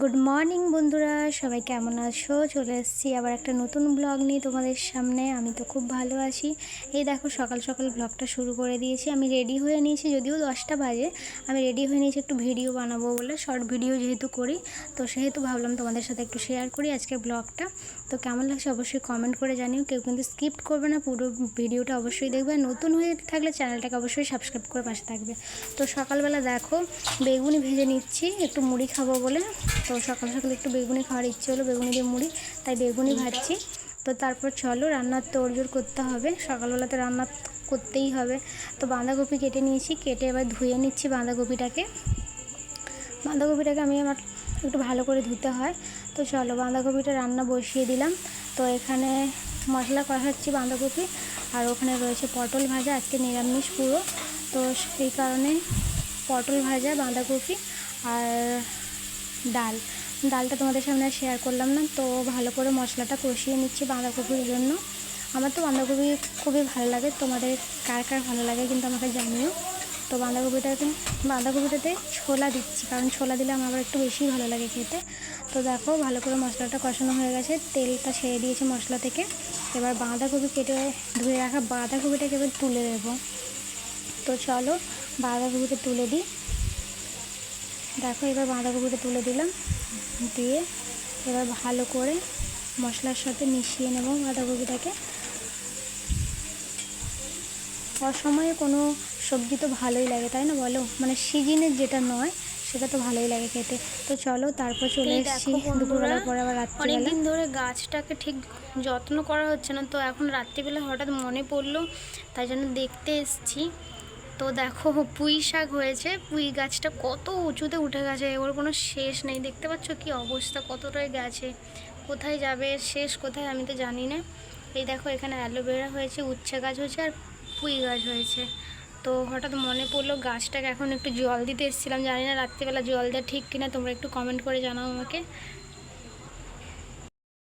Good morning বন্ধুরা। সবাই কেমন আছো? চলে এসেছি আবার একটা নতুন ব্লগ নিয়ে তোমাদের সামনে। আমি তো খুব ভালো আছি। এই দেখো, সকাল সকাল ব্লগটা শুরু করে দিয়েছি। আমি রেডি হয়ে নিয়েছি, যদিও দশটা বাজে। আমি রেডি হয়ে নিয়েছি একটু ভিডিও বানাবো বলে। শর্ট ভিডিও যেহেতু করি, তো সেহেতু ভাবলাম তোমাদের সাথে একটু শেয়ার করি আজকে ব্লগটা তো কেমন লাগছে অবশ্যই কমেন্ট করে জানিও। কেউ কিন্তু স্কিপ করবে না, পুরো ভিডিওটা অবশ্যই দেখবে। নতুন হয়ে থাকলে চ্যানেলটাকে অবশ্যই সাবস্ক্রাইব করে পাশে থাকবে। তো সকালবেলা দেখো, বেগুনি ভেজে নিচ্ছি। একটু মুড়ি খাব বলে। তো সকাল সকাল একটু বেগুনি খাওয়ার ইচ্ছে হলো, বেগুনি দিয়ে মুড়ি, তাই বেগুনি ভাজছি। তো তারপর চলো রান্নার তোড়জোড় করতে হবে। সকালবেলাতে রান্না করতেই হবে। তো বাঁধাকপি কেটে নিয়েছি, কেটে এবার ধুয়ে নিচ্ছি বাঁধাকপিটাকে। বাঁধাকপিটাকে আমি আমার একটু ভালো করে ধুতে হয়। তো চলো বাঁধাকপিটা রান্না বসিয়ে দিলাম। তো এখানে মশলা কষাচ্ছি বাঁধাকপি, আর ওখানে রয়েছে পটল ভাজা, আজকে নিরামিষ পুরো। তো সেই কারণে পটল ভাজা, বাঁধাকপি, আর ডাল। ডালটা তোমাদের সামনে শেয়ার করলাম না, তো ভালো করে মশলাটা কষিয়ে নিচ্ছি বাঁধাকপির জন্য। আমার তো বাঁধাকপি খুবই ভালো লাগে, তোমাদের কার কার ভালো লাগে কিন্তু আমাকে জানিও। তো বাঁধাকপিটাতে বাঁধাকপিটাতে ছোলা দিচ্ছি, কারণ ছোলা দিলে আমার একটু বেশি ভালো লাগে খেতে। তো দেখো, ভালো করে মশলাটা কষানো হয়ে গেছে, তেলটা ছেড়ে দিয়েছে মশলা থেকে। এবার বাঁধাকপি কেটে, ধুয়ে রাখা বাঁধাকপিটাকে এবার তুলে দেবো তো চলো বাঁধাকপিটা তুলে দিই। দেখো এবার বাঁধাকপিটা তুলে দিলাম দিয়ে এবার ভালো করে মশলার সাথে মিশিয়ে নেব বাঁধাকপিটাকে। অসময়ে কোনো সবজি তো ভালোই লাগে তাই না বলো? মানে সিজনের যেটা নয় সেটা তো ভালোই লাগে খেতে। তো চলো তারপর চলে এসেছি দুপুরবেলার পরে আবার রাত্রিবেলা। অনেকদিন ধরে গাছটাকে ঠিক যত্ন করা হচ্ছে না তো এখন রাত্রিবেলা হঠাৎ মনে পড়ল তাই জন্য দেখতে এসেছি। তো দেখো, পুঁই শাক হয়েছে। পুঁই গাছটা কত উঁচুতে উঠে গেছে ওর কোনো শেষ নেই। দেখতে পাচ্ছ কি অবস্থা, কতটাই গেছে, কোথায় যাবে, শেষ কোথায় আমি তো জানি না। এই দেখো, এখানে অ্যালোভেরা হয়েছে, উচ্ছে গাছ হয়েছে আর পুঁই গাছ হয়েছে। তো হঠাৎ মনে পড়ল গাছটাকে এখন একটু জল দিতে এসেছিলাম, জানি না রাত্রিবেলা জল দেওয়া ঠিক কিনা, তোমরা একটু কমেন্ট করে জানাও আমাকে।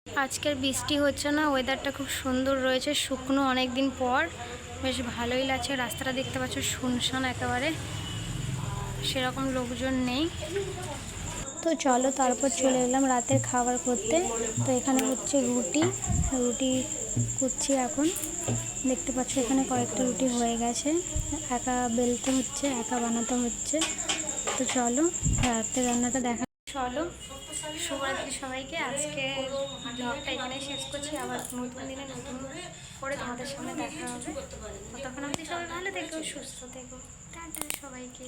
আজকের বৃষ্টি হচ্ছে না ওয়েদারটা খুব সুন্দর রয়েছে, শুকনো অনেক দিন পর। বেশ ভালোই লাগছে। রাস্তাটা দেখতে পাচ্ছ শুনশান একেবারে। সেরকম লোকজন নেই। তো চলো তারপর চলে এলাম রাতের খাবার করতে। তো এখানে হচ্ছে রুটি। রুটি করছি এখন। দেখতে পাচ্ছ এখানে কয়েকটা রুটি হয়ে গেছে। একা বেলতে হচ্ছে, একা বানাতে হচ্ছে। তো চলো রাতের রান্নাটা দেখা চলো। শুভরাত্রি সবাইকে। আজকে ব্লগটা এখানে শেষ করছি। আবার নতুন দিনে নতুন করে তোমাদের সামনে দেখা হবে। তখন আপনি সবাই ভালো থেকো, সুস্থ থেকো। সবাইকে।